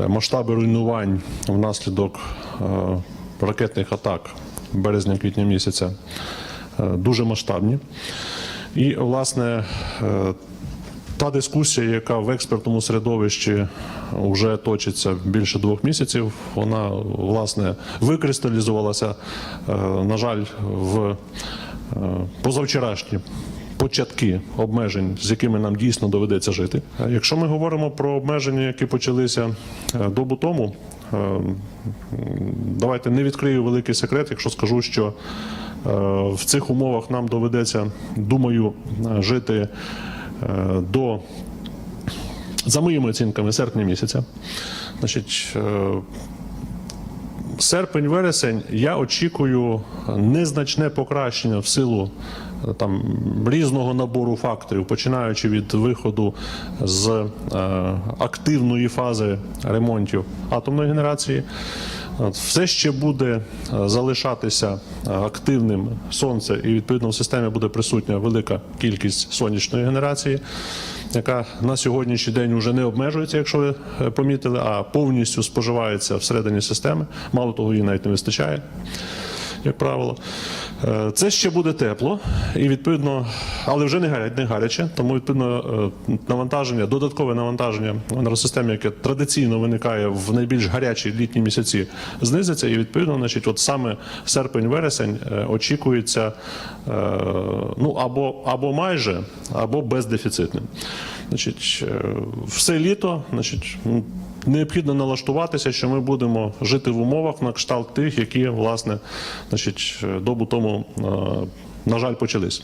Е, Масштаби руйнувань внаслідок е, ракетних атак березня-квітня місяця е, дуже масштабні. І, власне, та дискусія, яка в експертному середовищі вже точиться більше двох місяців, вона власне викристалізувалася, на жаль, в позавчорашні початки обмежень, з якими нам дійсно доведеться жити. Е, Якщо ми говоримо про обмеження, які почалися е, добу тому, е, давайте не відкрию великий секрет, якщо скажу, що в цих умовах нам доведеться, думаю, жити до за моїми оцінками серпня місяця. Значить, серпень-вересень я очікую незначне покращення в силу е, там різного набору факторів, починаючи від виходу з е, активної фази ремонтів атомної генерації. Все ще буде е, залишатися е, активним сонце, і відповідно в системі буде присутня велика кількість сонячної генерації, яка на сьогоднішній день вже не обмежується, якщо ви е, помітили, а повністю споживається всередині системи. Мало того, її навіть не вистачає як правило. Е, Це ще буде тепло, і відповідно, але вже не гарять, не гаряче. Тому відповідно е, навантаження, додаткове навантаження енергосистемі, яке традиційно виникає в найбільш гарячі літні місяці, знизиться. І відповідно, значить, от саме серпень-вересень е, очікується е, ну або, або майже, або бездефіцитним. Значить, все літо, значить. Необхідно налаштуватися, що ми будемо жити в умовах на кшталт тих, які власне значить добу тому, на жаль, почались.